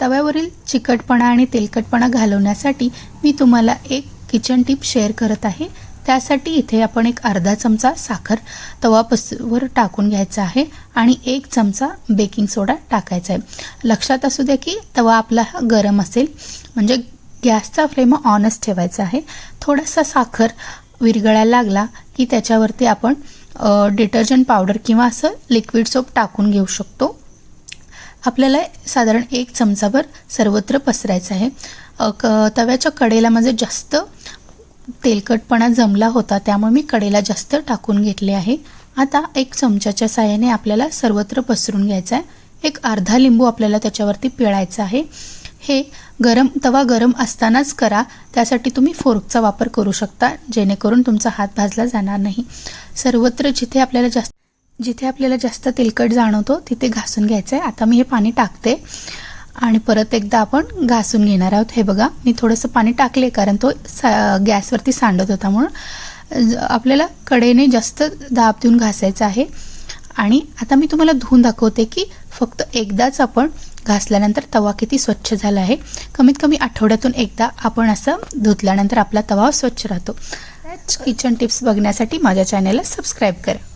तव्यावरील चिकटपणा आणि तेलकटपणा घालवण्यासाठी मी तुम्हाला एक किचन टिप शेअर करत आहे. त्यासाठी इथे आपण एक अर्धा चमचा साखर तवापसवर टाकून घ्यायचा आहे आणि एक चमचा बेकिंग सोडा टाकायचा आहे. लक्षात असू द्या की तवा आपला हा गरम असेल. म्हणजे गॅसचा फ्लेम ऑनच ठेवायचा आहे. थोडासा साखर विरघळायला लागला की त्याच्यावरती आपण डिटर्जंट पावडर किंवा असं लिक्विड सोप टाकून घेऊ शकतो. आपल्याला साधारण एक चमचाभर सर्वत्र पसरायचं आहे. क तव्याच्या कडेला माझं जास्त तेलकटपणा जमला होता त्यामुळे मी कडेला जास्त टाकून घेतले आहे. आता एक चमच्याच्या साह्याने आपल्याला सर्वत्र पसरून घ्यायचं आहे. एक अर्धा लिंबू आपल्याला त्याच्यावरती पिळायचा आहे. हे गरम तवा गरम असतानाच करा. त्यासाठी तुम्ही फोर्कचा वापर करू शकता जेणेकरून तुमचा हात भाजला जाणार नाही. सर्वत्र जिथे आपल्याला जास्त जिथे आपल्याला जास्त तेलकट जाणवतो तिथे घासून घ्यायचं आहे आता मी हे पाणी टाकते आणि परत एकदा आपण घासून घेणार आहोत. हे बघा मी थोडंसं पाणी टाकले कारण तो सा गॅसवरती सांडत होता म्हणून. आपल्याला कडेने जास्त दाब देऊन घासायचं आहे. आणि आता मी तुम्हाला धुवून दाखवते की फक्त एकदाच आपण घासल्यानंतर तवा किती स्वच्छ झाला आहे. कमीत कमी आठवड्यातून एकदा आपण असं धुतल्यानंतर आपला तवा स्वच्छ राहतो. किचन टिप्स बघण्यासाठी माझ्या चॅनेलला सबस्क्राईब करा.